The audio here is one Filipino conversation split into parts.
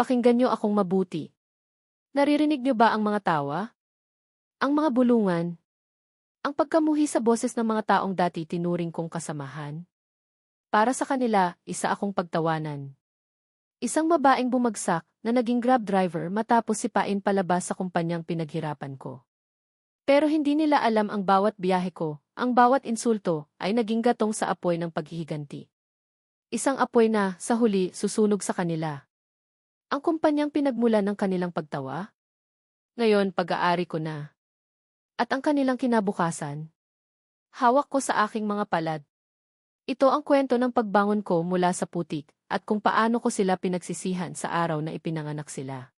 pakinggan niyo akong mabuti. Naririnig niyo ba ang mga tawa? Ang mga bulungan? Ang pagkamuhi sa boses ng mga taong dati tinuring kong kasamahan? Para sa kanila, isa akong pagtawanan. Isang babaeng bumagsak na naging grab driver matapos sipain palabas sa kumpanyang pinaghirapan ko. Pero hindi nila alam ang bawat biyahe ko, ang bawat insulto, ay naging gatong sa apoy ng paghihiganti. Isang apoy na, sa huli, susunog sa kanila. Ang kumpanyang pinagmulan ng kanilang pagtawa? Ngayon, pag-aari ko na. At ang kanilang kinabukasan? Hawak ko sa aking mga palad. Ito ang kwento ng pagbangon ko mula sa putik at kung paano ko sila pinagsisihan sa araw na ipinanganak sila.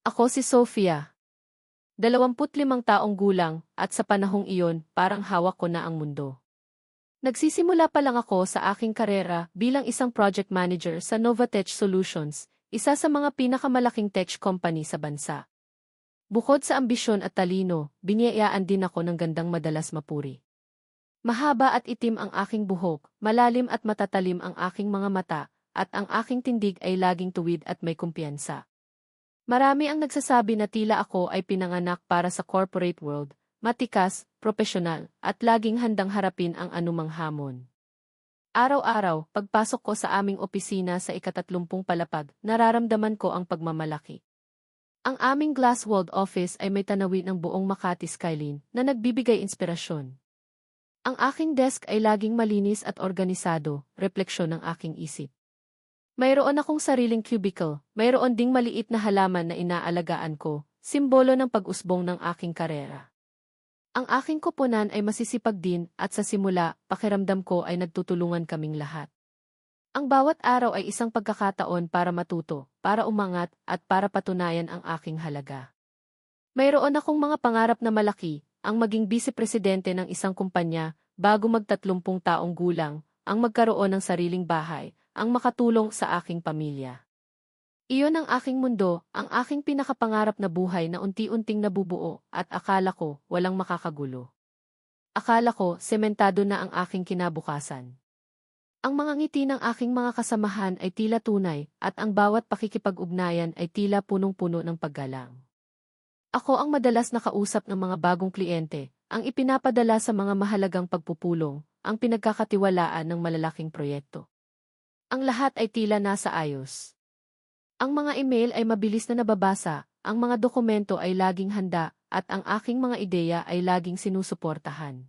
Ako si Sofia. 25 taong gulang at sa panahong iyon parang hawak ko na ang mundo. Nagsisimula pa lang ako sa aking karera bilang isang project manager sa Novatech Solutions, isa sa mga pinakamalaking tech company sa bansa. Bukod sa ambisyon at talino, biniyayaan din ako ng gandang madalas mapuri. Mahaba at itim ang aking buhok, malalim at matatalim ang aking mga mata, at ang aking tindig ay laging tuwid at may kumpiyansa. Marami ang nagsasabi na tila ako ay pinanganak para sa corporate world, matikas, profesional, at laging handang harapin ang anumang hamon. Araw-araw, pagpasok ko sa aming opisina sa ikatatlumpung palapag, nararamdaman ko ang pagmamalaki. Ang aming glass-walled office ay may tanawin ng buong Makati skyline na nagbibigay inspirasyon. Ang aking desk ay laging malinis at organisado, refleksyon ng aking isip. Mayroon akong sariling cubicle, mayroon ding maliit na halaman na inaalagaan ko, simbolo ng pag-usbong ng aking karera. Ang aking koponan ay masisipag din at sa simula, pakiramdam ko ay nagtutulungan kaming lahat. Ang bawat araw ay isang pagkakataon para matuto, para umangat, at para patunayan ang aking halaga. Mayroon akong mga pangarap na malaki, ang maging vice-presidente ng isang kumpanya, bago magtatlumpung taong gulang, ang magkaroon ng sariling bahay, ang makatulong sa aking pamilya. Iyon ang aking mundo, ang aking pinakapangarap na buhay na unti-unting nabubuo, at akala ko, walang makakagulo. Akala ko, sementado na ang aking kinabukasan. Ang mga ngiti ng aking mga kasamahan ay tila tunay, at ang bawat pakikipag-ugnayan ay tila punong-puno ng paggalang. Ako ang madalas nakausap ng mga bagong kliyente, ang ipinapadala sa mga mahalagang pagpupulong, ang pinagkakatiwalaan ng malalaking proyekto. Ang lahat ay tila nasa ayos. Ang mga email ay mabilis na nababasa, ang mga dokumento ay laging handa, at ang aking mga ideya ay laging sinusuportahan.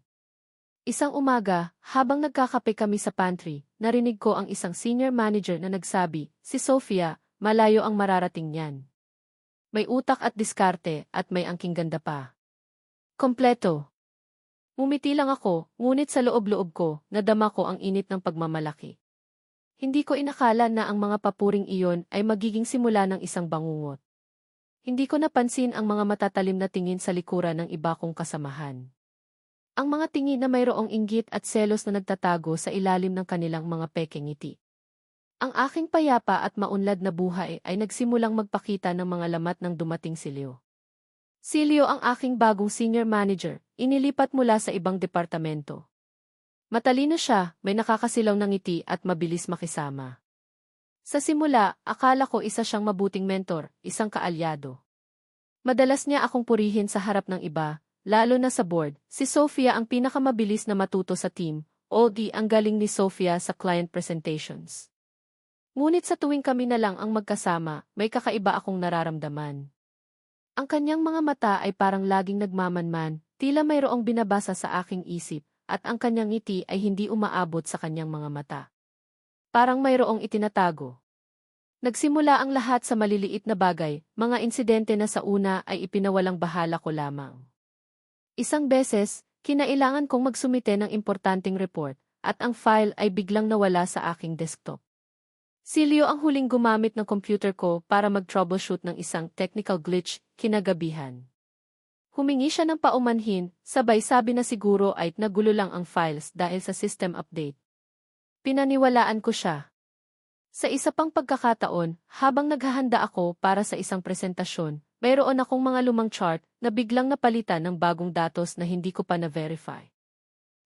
Isang umaga, habang nagkakape kami sa pantry, narinig ko ang isang senior manager na nagsabi, si Sofia, malayo ang mararating niyan. May utak at diskarte at may angking ganda pa. Kompleto. Mumiti lang ako, ngunit sa loob-loob ko, nadama ko ang init ng pagmamalaki. Hindi ko inakala na ang mga papuring iyon ay magiging simula ng isang bangungot. Hindi ko napansin ang mga matatalim na tingin sa likuran ng iba kong kasamahan. Ang mga tingin na mayroong inggit at selos na nagtatago sa ilalim ng kanilang mga peking ngiti. Ang aking payapa at maunlad na buhay ay nagsimulang magpakita ng mga lamat ng dumating si Leo. Si Leo ang aking bagong senior manager, inilipat mula sa ibang departamento. Matalino siya, may nakakasilaw ng ngiti at mabilis makisama. Sa simula, akala ko isa siyang mabuting mentor, isang kaalyado. Madalas niya akong purihin sa harap ng iba, Lalo na sa board, si Sophia ang pinakamabilis na matuto sa team, o di ang galing ni Sophia sa client presentations. Ngunit sa tuwing kami na lang ang magkasama, may kakaiba akong nararamdaman. Ang kanyang mga mata ay parang laging nagmamanman, tila mayroong binabasa sa aking isip, at ang kanyang ngiti ay hindi umaabot sa kanyang mga mata. Parang mayroong itinatago. Nagsimula ang lahat sa maliliit na bagay, mga insidente na sa una ay ipinawalang bahala ko lamang. Isang beses, kinailangan kong magsumite ng importanteng report, at ang file ay biglang nawala sa aking desktop. Silio ang huling gumamit ng computer ko para mag-troubleshoot ng isang technical glitch kinagabihan. Humingi siya ng paumanhin, sabay sabi na siguro ay nagulo lang ang files dahil sa system update. Pinaniwalaan ko siya. Sa isa pang pagkakataon, habang naghahanda ako para sa isang presentasyon, mayroon akong mga lumang chart na biglang napalitan ng bagong datos na hindi ko pa na-verify.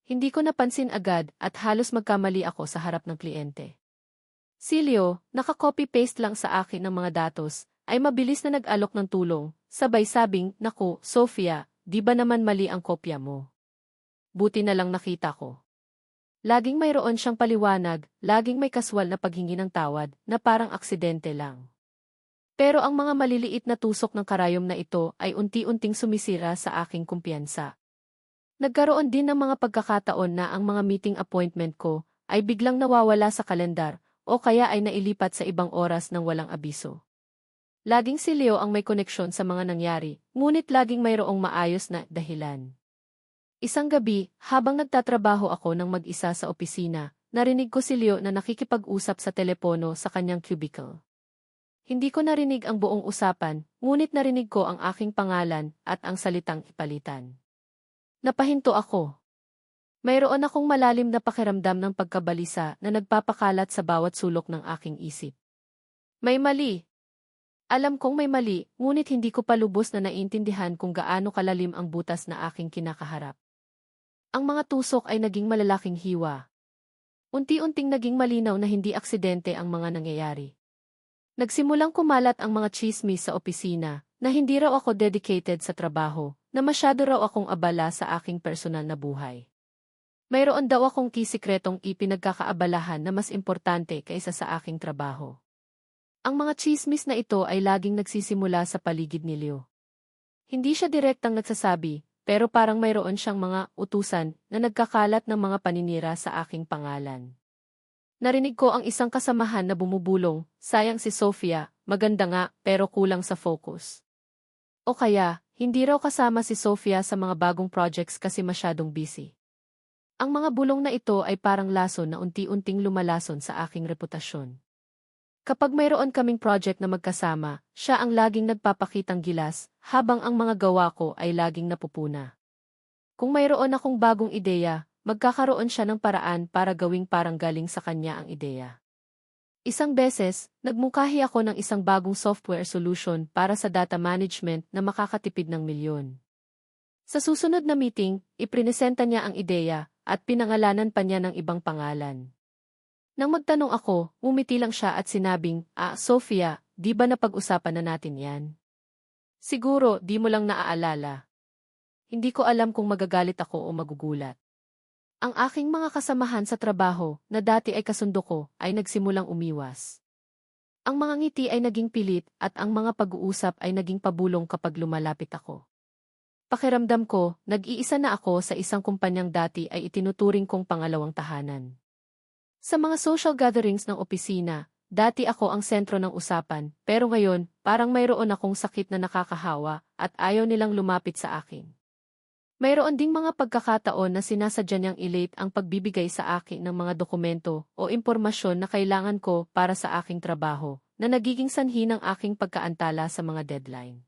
Hindi ko napansin agad at halos magkamali ako sa harap ng kliyente. Silio, naka-copy-paste lang sa akin ng mga datos, ay mabilis na nag-alok ng tulong, sabay sabing, Naku, Sofia, di ba naman mali ang kopya mo? Buti na lang nakita ko. Laging mayroon siyang paliwanag, laging may kaswal na paghingi ng tawad, na parang aksidente lang. Pero ang mga maliliit na tusok ng karayom na ito ay unti-unting sumisira sa aking kumpiyansa. Nagkaroon din ng mga pagkakataon na ang mga meeting appointment ko ay biglang nawawala sa kalendar o kaya ay nailipat sa ibang oras ng walang abiso. Laging si Leo ang may koneksyon sa mga nangyari, ngunit laging mayroong maayos na dahilan. Isang gabi, habang nagtatrabaho ako ng mag-isa sa opisina, narinig ko si Leo na nakikipag-usap sa telepono sa kanyang cubicle. Hindi ko narinig ang buong usapan, ngunit narinig ko ang aking pangalan at ang salitang ipalitan. Napahinto ako. Mayroon akong malalim na pakiramdam ng pagkabalisa na nagpapakalat sa bawat sulok ng aking isip. May mali. Alam kong may mali, ngunit hindi ko pa lubos na naintindihan kung gaano kalalim ang butas na aking kinakaharap. Ang mga tusok ay naging malalaking hiwa. Unti-unting naging malinaw na hindi aksidente ang mga nangyayari. Nagsimulang kumalat ang mga chismis sa opisina, na hindi raw ako dedicated sa trabaho, na masyado raw akong abala sa aking personal na buhay. Mayroon daw akong kisikretong ipinagkakaabalahan na mas importante kaysa sa aking trabaho. Ang mga chismis na ito ay laging nagsisimula sa paligid ni Leo. Hindi siya direktang nagsasabi, pero parang mayroon siyang mga utusan na nagkakalat ng mga paninira sa aking pangalan. Narinig ko ang isang kasamahan na bumubulong, sayang si Sofia, maganda nga, pero kulang sa focus. O kaya, hindi raw kasama si Sofia sa mga bagong projects kasi masyadong busy. Ang mga bulong na ito ay parang lason na unti-unting lumalason sa aking reputasyon. Kapag mayroon kaming project na magkasama, siya ang laging nagpapakitang gilas, habang ang mga gawa ko ay laging napupuna. Kung mayroon akong bagong ideya, magkakaroon siya ng paraan para gawing parang galing sa kanya ang ideya. Isang beses, nagmungkahi ako ng isang bagong software solution para sa data management na makakatipid ng milyon. Sa susunod na meeting, iprinesenta niya ang ideya at pinangalanan pa niya ng ibang pangalan. Nang magtanong ako, umiti lang siya at sinabing, Ah, Sofia, di ba napag-usapan na natin yan? Siguro, di mo lang naaalala. Hindi ko alam kung magagalit ako o magugulat. Ang aking mga kasamahan sa trabaho, na dati ay kasundo ko, ay nagsimulang umiwas. Ang mga ngiti ay naging pilit at ang mga pag-uusap ay naging pabulong kapag lumalapit ako. Pakiramdam ko, nag-iisa na ako sa isang kumpanyang dati ay itinuturing kong pangalawang tahanan. Sa mga social gatherings ng opisina, dati ako ang sentro ng usapan, pero ngayon, parang mayroon akong sakit na nakakahawa at ayaw nilang lumapit sa akin. Mayroon ding mga pagkakataon na sinasadya niyang ilate ang pagbibigay sa akin ng mga dokumento o impormasyon na kailangan ko para sa aking trabaho, na nagiging sanhi ng aking pagkaantala sa mga deadline.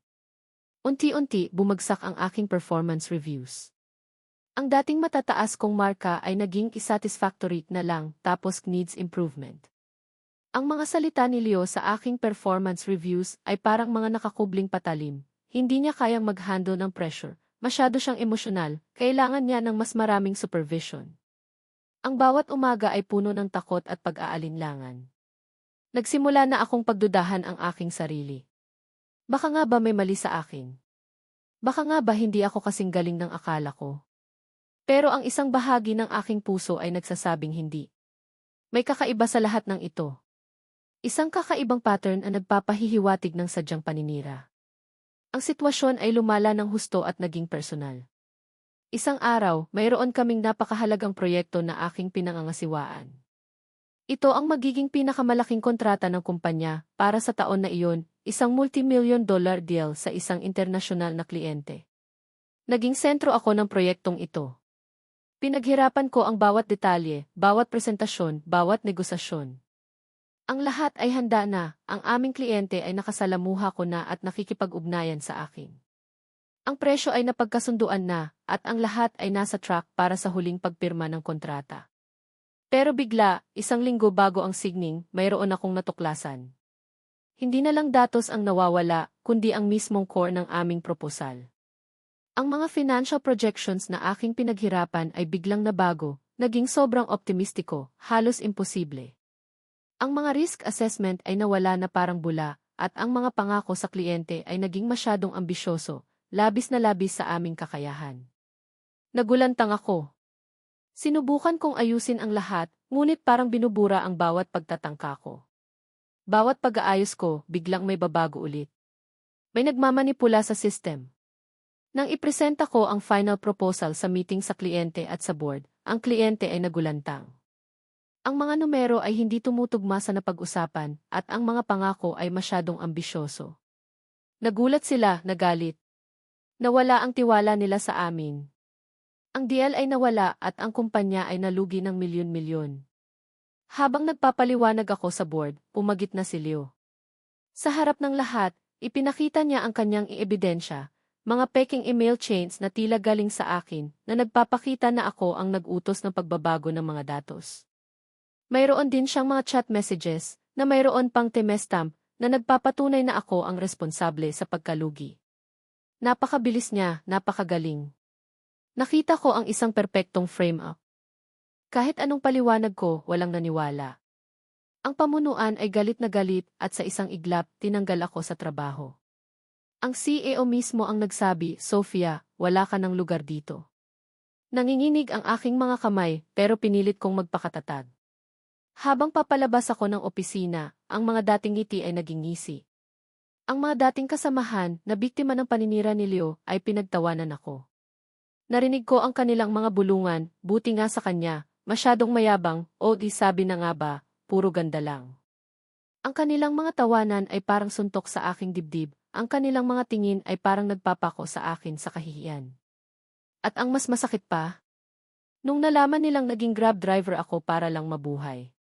Unti-unti bumagsak ang aking performance reviews. Ang dating matataas kong marka ay naging satisfactory na lang tapos needs improvement. Ang mga salita ni Leo sa aking performance reviews ay parang mga nakakubling patalim. Hindi niya kayang mag-handle ng pressure Masyado siyang emosyonal, kailangan niya ng mas maraming supervision. Ang bawat umaga ay puno ng takot at pag-aalinlangan. Nagsimula na akong pagdudahan ang aking sarili. Baka nga ba may mali sa akin? Baka nga ba hindi ako kasing galing ng akala ko? Pero ang isang bahagi ng aking puso ay nagsasabing hindi. May kakaiba sa lahat ng ito. Isang kakaibang pattern ang nagpapahihiwatig ng sadyang paninira. Ang sitwasyon ay lumala ng husto at naging personal. Isang araw, mayroon kaming napakahalagang proyekto na aking pinangangasiwaan. Ito ang magiging pinakamalaking kontrata ng kumpanya para sa taon na iyon, isang multi-million dollar deal sa isang internasyonal na kliyente. Naging sentro ako ng proyektong ito. Pinaghirapan ko ang bawat detalye, bawat presentasyon, bawat negosasyon. Ang lahat ay handa na, ang aming kliyente ay nakasalamuha ko na at nakikipag-ugnayan sa akin. Ang presyo ay napagkasunduan na, at ang lahat ay nasa track para sa huling pagpirma ng kontrata. Pero bigla, isang linggo bago ang signing, mayroon akong natuklasan. Hindi na lang datos ang nawawala, kundi ang mismong core ng aming proposal. Ang mga financial projections na aking pinaghirapan ay biglang nabago, naging sobrang optimistiko, halos imposible. Ang mga risk assessment ay nawala na parang bula, at ang mga pangako sa kliyente ay naging masyadong ambisyoso, labis na labis sa aming kakayahan. Nagulantang ako. Sinubukan kong ayusin ang lahat, ngunit parang binubura ang bawat pagtatangka ko. Bawat pag-aayos ko, biglang may babago ulit. May nagmamanipula sa system. Nang ipresenta ko ang final proposal sa meeting sa kliyente at sa board, ang kliyente ay nagulantang. Ang mga numero ay hindi tumutugma sa napag-usapan at ang mga pangako ay masyadong ambisyoso. Nagulat sila, nagalit. Nawala ang tiwala nila sa amin. Ang deal ay nawala at ang kumpanya ay nalugi ng milyon-milyon. Habang nagpapaliwanag ako sa board, pumagit na si Leo. Sa harap ng lahat, ipinakita niya ang kanyang iebidensya, mga peking email chains na tila galing sa akin na nagpapakita na ako ang nag-utos ng pagbabago ng mga datos. Mayroon din siyang mga chat messages na mayroon pang temestamp na nagpapatunay na ako ang responsable sa pagkalugi. Napakabilis niya, napakagaling. Nakita ko ang isang perpektong frame-up. Kahit anong paliwanag ko, walang naniwala. Ang pamunuan ay galit na galit at sa isang iglap, tinanggal ako sa trabaho. Ang CEO mismo ang nagsabi, Sofia, wala ka ng lugar dito. Nanginginig ang aking mga kamay pero pinilit kong magpakatatag. Habang papalabas ako ng opisina, ang mga dating ngiti ay naging ngisi. Ang mga dating kasamahan na biktima ng paninira ni Leo ay pinagtawanan ako. Narinig ko ang kanilang mga bulungan, buti nga sa kanya, masyadong mayabang, o di sabi na nga ba, puro ganda lang. Ang kanilang mga tawanan ay parang suntok sa aking dibdib, ang kanilang mga tingin ay parang nagpapako sa akin sa kahihiyan. At ang mas masakit pa, nung nalaman nilang naging grab driver ako para lang mabuhay.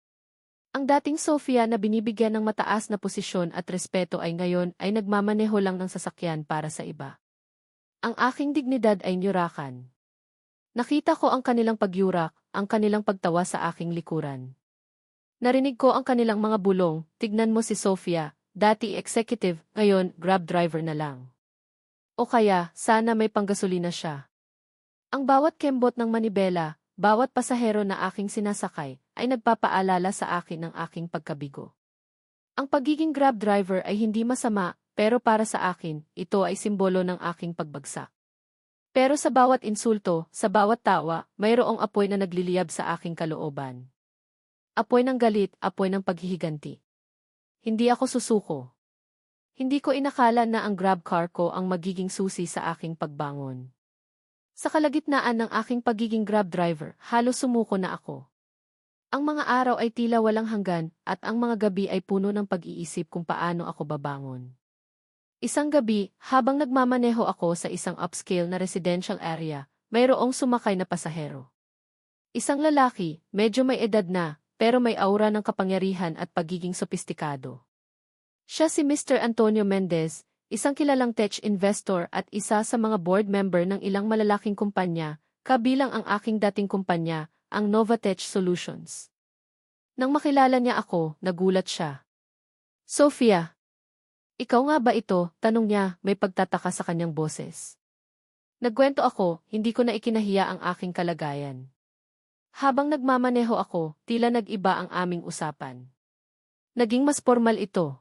Ang dating Sofia na binibigyan ng mataas na posisyon at respeto ay ngayon ay nagmamaneho lang ng sasakyan para sa iba. Ang aking dignidad ay nyurakan. Nakita ko ang kanilang pagyurak, ang kanilang pagtawa sa aking likuran. Narinig ko ang kanilang mga bulong, tignan mo si Sofia, dati executive, ngayon grab driver na lang. O kaya, sana may panggasolina siya. Ang bawat kembot ng manibela, bawat pasahero na aking sinasakay, ay nagpapaalala sa akin ng aking pagkabigo. Ang pagiging grab driver ay hindi masama, pero para sa akin, ito ay simbolo ng aking pagbagsak. Pero sa bawat insulto, sa bawat tawa, mayroong apoy na nagliliyab sa aking kalooban. Apoy ng galit, apoy ng paghihiganti. Hindi ako susuko. Hindi ko inakala na ang grab car ko ang magiging susi sa aking pagbangon. Sa kalagitnaan ng aking pagiging grab driver, halos sumuko na ako. Ang mga araw ay tila walang hanggan at ang mga gabi ay puno ng pag-iisip kung paano ako babangon. Isang gabi, habang nagmamaneho ako sa isang upscale na residential area, mayroong sumakay na pasahero. Isang lalaki, medyo may edad na, pero may aura ng kapangyarihan at pagiging sopistikado. Siya si Mr. Antonio Mendez, isang kilalang tech investor at isa sa mga board member ng ilang malalaking kumpanya, kabilang ang aking dating kumpanya, ang Novatech Solutions. Nang makilala niya ako, nagulat siya. Sophia, ikaw nga ba ito? Tanong niya, may pagtataka sa kanyang boses. Nagkwento ako, hindi ko na ikinahiya ang aking kalagayan. Habang nagmamaneho ako, tila nag-iba ang aming usapan. Naging mas formal ito.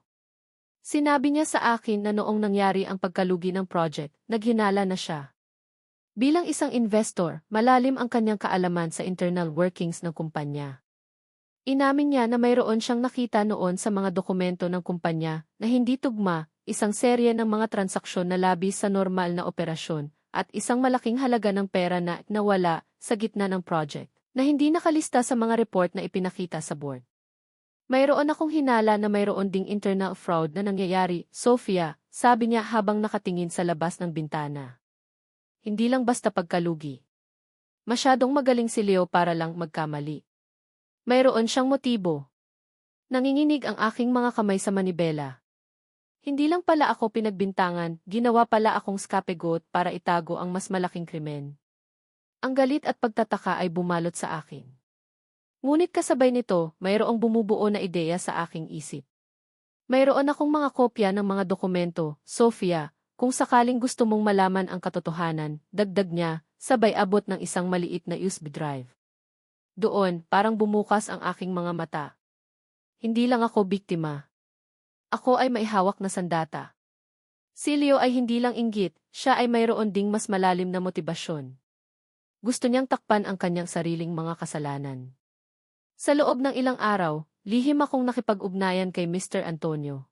Sinabi niya sa akin na noong nangyari ang pagkalugi ng project, naghinala na siya. Bilang isang investor, malalim ang kanyang kaalaman sa internal workings ng kumpanya. Inamin niya na mayroon siyang nakita noon sa mga dokumento ng kumpanya na hindi tugma, isang serye ng mga transaksyon na labis sa normal na operasyon, at isang malaking halaga ng pera na nawala sa gitna ng project, na hindi nakalista sa mga report na ipinakita sa board. Mayroon akong hinala na mayroon ding internal fraud na nangyayari, Sofia, sabi niya habang nakatingin sa labas ng bintana. Hindi lang basta pagkalugi. Masyadong magaling si Leo para lang magkamali. Mayroon siyang motibo. Nanginginig ang aking mga kamay sa manibela. Hindi lang pala ako pinagbintangan, ginawa pala akong scapegoat para itago ang mas malaking krimen. Ang galit at pagtataka ay bumalot sa akin. Ngunit kasabay nito, mayroong bumubuo na ideya sa aking isip. Mayroon akong mga kopya ng mga dokumento, Sofia, kung sakaling gusto mong malaman ang katotohanan, dagdag niya, sabay abot ng isang maliit na USB drive. Doon, parang bumukas ang aking mga mata. hindi lang ako biktima. Ako ay may hawak na sandata. Si Leo ay hindi lang inggit, siya ay mayroon ding mas malalim na motibasyon. Gusto niyang takpan ang kanyang sariling mga kasalanan. Sa loob ng ilang araw, lihim akong nakipag-ugnayan kay Mr. Antonio.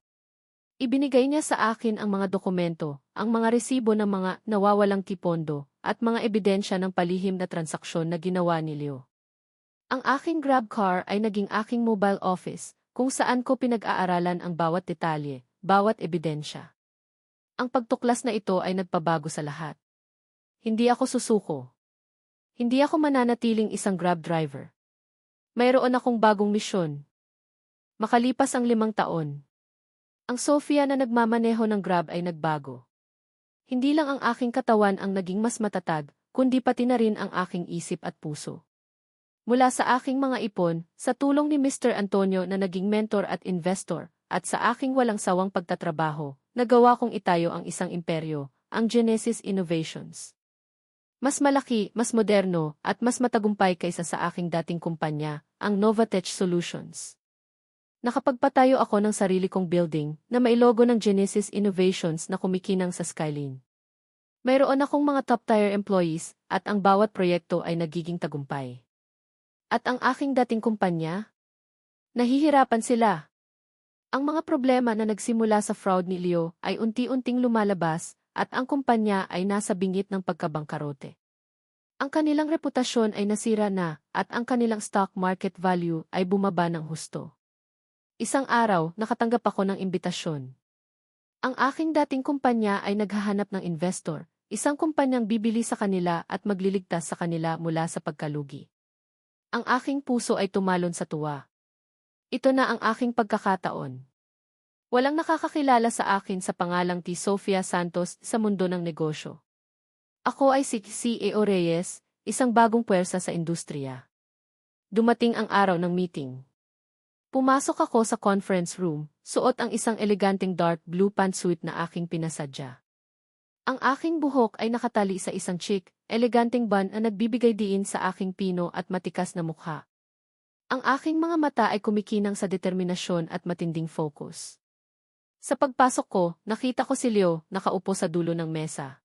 Ibinigay niya sa akin ang mga dokumento, ang mga resibo ng mga nawawalang kipondo, at mga ebidensya ng palihim na transaksyon na ginawa ni Leo. Ang aking grab car ay naging aking mobile office, kung saan ko pinag-aaralan ang bawat detalye, bawat ebidensya. Ang pagtuklas na ito ay nagpabago sa lahat. Hindi ako susuko. Hindi ako mananatiling isang grab driver. Mayroon akong bagong misyon. Makalipas ang limang taon, ang Sofia na nagmamaneho ng Grab ay nagbago. Hindi lang ang aking katawan ang naging mas matatag, kundi pati na rin ang aking isip at puso. Mula sa aking mga ipon, sa tulong ni Mr. Antonio na naging mentor at investor, at sa aking walang sawang pagtatrabaho, nagawa kong itayo ang isang imperyo, ang Genesis Innovations. Mas malaki, mas moderno, at mas matagumpay kaysa sa aking dating kumpanya, ang Novatech Solutions. Nakapagpatayo ako ng sarili kong building na may logo ng Genesis Innovations na kumikinang sa Skyline. Mayroon akong mga top-tier employees at ang bawat proyekto ay nagiging tagumpay. At ang aking dating kumpanya? Nahihirapan sila. Ang mga problema na nagsimula sa fraud ni Leo ay unti-unting lumalabas at ang kumpanya ay nasa bingit ng pagkabangkarote. Ang kanilang reputasyon ay nasira na at ang kanilang stock market value ay bumaba ng husto. Isang araw, nakatanggap ako ng imbitasyon. Ang aking dating kumpanya ay naghahanap ng investor, isang kumpanyang bibili sa kanila at magliligtas sa kanila mula sa pagkalugi. Ang aking puso ay tumalon sa tuwa. Ito na ang aking pagkakataon. Walang nakakakilala sa akin sa pangalang T. Sofia Santos sa mundo ng negosyo. Ako ay si CEO Reyes, isang bagong puwersa sa industriya. Dumating ang araw ng meeting. Pumasok ako sa conference room, suot ang isang eleganteng dark blue pantsuit na aking pinasadya. Ang aking buhok ay nakatali sa isang chic, eleganteng bun na nagbibigay diin sa aking pino at matikas na mukha. Ang aking mga mata ay kumikinang sa determinasyon at matinding focus. Sa pagpasok ko, nakita ko si Leo nakaupo sa dulo ng mesa.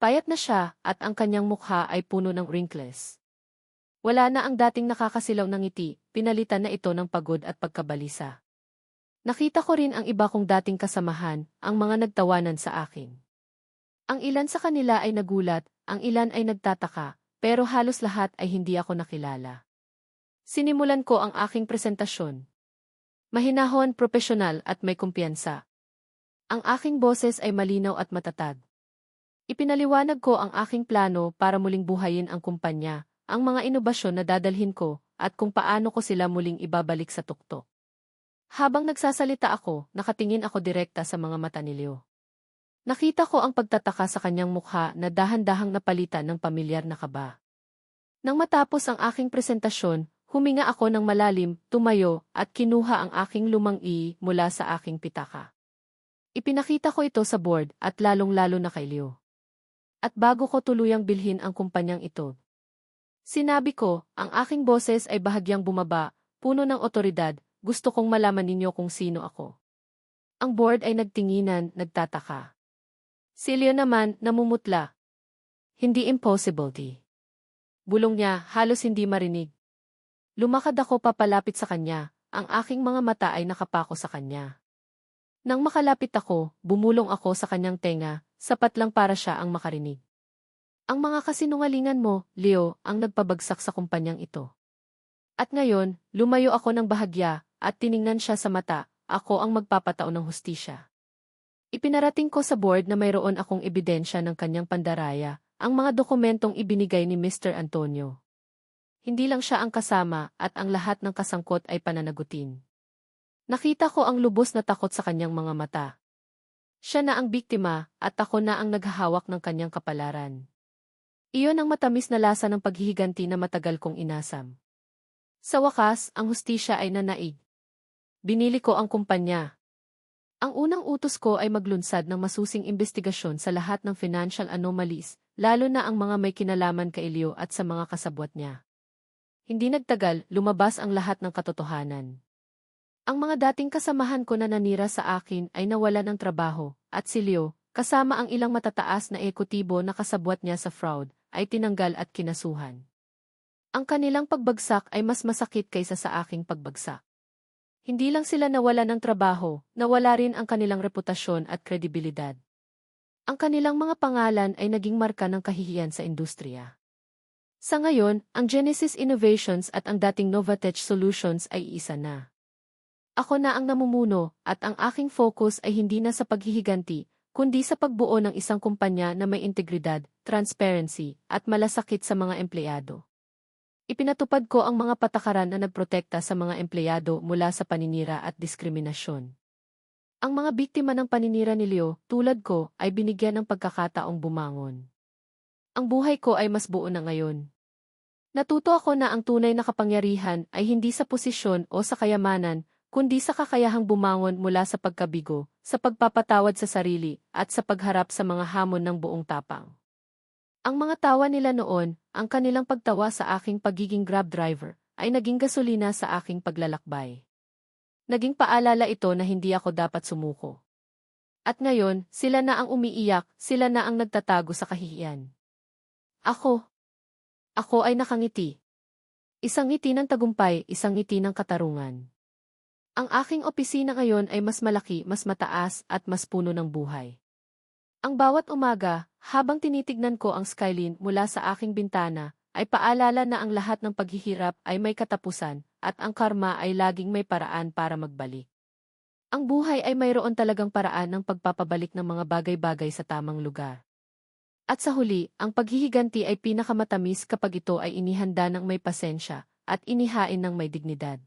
Payat na siya at ang kanyang mukha ay puno ng wrinkles. Wala na ang dating nakakasilaw ng ngiti, pinalitan na ito ng pagod at pagkabalisa. Nakita ko rin ang iba kong dating kasamahan, ang mga nagtawanan sa akin. Ang ilan sa kanila ay nagulat, ang ilan ay nagtataka, pero halos lahat ay hindi ako nakilala. Sinimulan ko ang aking presentasyon. Mahinahon, profesional at may kumpiyansa. Ang aking boses ay malinaw at matatag. Ipinaliwanag ko ang aking plano para muling buhayin ang kumpanya, ang mga inobasyon na dadalhin ko, at kung paano ko sila muling ibabalik sa tuktok. Habang nagsasalita ako, nakatingin ako direkta sa mga mata ni Leo. Nakita ko ang pagtataka sa kanyang mukha na dahan-dahang napalitan ng pamilyar na kaba. Nang matapos ang aking presentasyon, huminga ako ng malalim, tumayo, at kinuha ang aking lumang i mula sa aking pitaka. Ipinakita ko ito sa board at lalong-lalo na kay Leo. At bago ko tuluyang bilhin ang kumpanyang ito, Sinabi ko, ang aking boses ay bahagyang bumaba, puno ng otoridad, gusto kong malaman ninyo kung sino ako. Ang board ay nagtinginan, nagtataka. Si Leo naman, namumutla. Hindi impossible. Bulong niya, halos hindi marinig. Lumakad ako papalapit sa kanya, ang aking mga mata ay nakapako sa kanya. Nang makalapit ako, bumulong ako sa kanyang tenga, sapat lang para siya ang makarinig. Ang mga kasinungalingan mo, Leo, ang nagpabagsak sa kumpanyang ito. At ngayon, lumayo ako ng bahagya, at tiningnan siya sa mata, ako ang magpapataon ng hustisya. Ipinarating ko sa board na mayroon akong ebidensya ng kanyang pandaraya, ang mga dokumentong ibinigay ni Mr. Antonio. Hindi lang siya ang kasama at ang lahat ng kasangkot ay pananagutin. Nakita ko ang lubos na takot sa kanyang mga mata. Siya na ang biktima at ako na ang naghahawak ng kanyang kapalaran. Iyon ang matamis na lasa ng paghihiganti na matagal kong inasam. Sa wakas, ang hustisya ay nanaig. Binili ko ang kumpanya. Ang unang utos ko ay maglunsad ng masusing investigasyon sa lahat ng financial anomalies, lalo na ang mga may kinalaman kay Elio at sa mga kasabwat niya. Hindi nagtagal, lumabas ang lahat ng katotohanan. Ang mga dating kasamahan ko na nanira sa akin ay nawalan ng trabaho, at si Leo, kasama ang ilang matataas na ekotibo na kasabwat niya sa fraud, ay tinanggal at kinasuhan. Ang kanilang pagbagsak ay mas masakit kaysa sa aking pagbagsak. Hindi lang sila nawala ng trabaho, nawala rin ang kanilang reputasyon at kredibilidad. Ang kanilang mga pangalan ay naging marka ng kahihiyan sa industriya. Sa ngayon, ang Genesis Innovations at ang dating Novatech Solutions ay isa na. Ako na ang namumuno at ang aking focus ay hindi na sa paghihiganti, kundi sa pagbuo ng isang kumpanya na may integridad, transparency, at malasakit sa mga empleyado. Ipinatupad ko ang mga patakaran na nagprotekta sa mga empleyado mula sa paninira at diskriminasyon. Ang mga biktima ng paninira ni Leo, tulad ko, ay binigyan ng pagkakataong bumangon. Ang buhay ko ay mas buo na ngayon. Natuto ako na ang tunay na kapangyarihan ay hindi sa posisyon o sa kayamanan, kundi sa kakayahang bumangon mula sa pagkabigo, sa pagpapatawad sa sarili, at sa pagharap sa mga hamon ng buong tapang. Ang mga tawa nila noon, ang kanilang pagtawa sa aking pagiging grab driver, ay naging gasolina sa aking paglalakbay. Naging paalala ito na hindi ako dapat sumuko. At ngayon, sila na ang umiiyak, sila na ang nagtatago sa kahihiyan. Ako. Ako ay nakangiti. Isang ngiti ng tagumpay, isang ngiti ng katarungan. Ang aking opisina ngayon ay mas malaki, mas mataas, at mas puno ng buhay. Ang bawat umaga, habang tinitignan ko ang skyline mula sa aking bintana, ay paalala na ang lahat ng paghihirap ay may katapusan, at ang karma ay laging may paraan para magbalik. Ang buhay ay mayroon talagang paraan ng pagpapabalik ng mga bagay-bagay sa tamang lugar. At sa huli, ang paghihiganti ay pinakamatamis kapag ito ay inihanda ng may pasensya, at inihain ng may dignidad.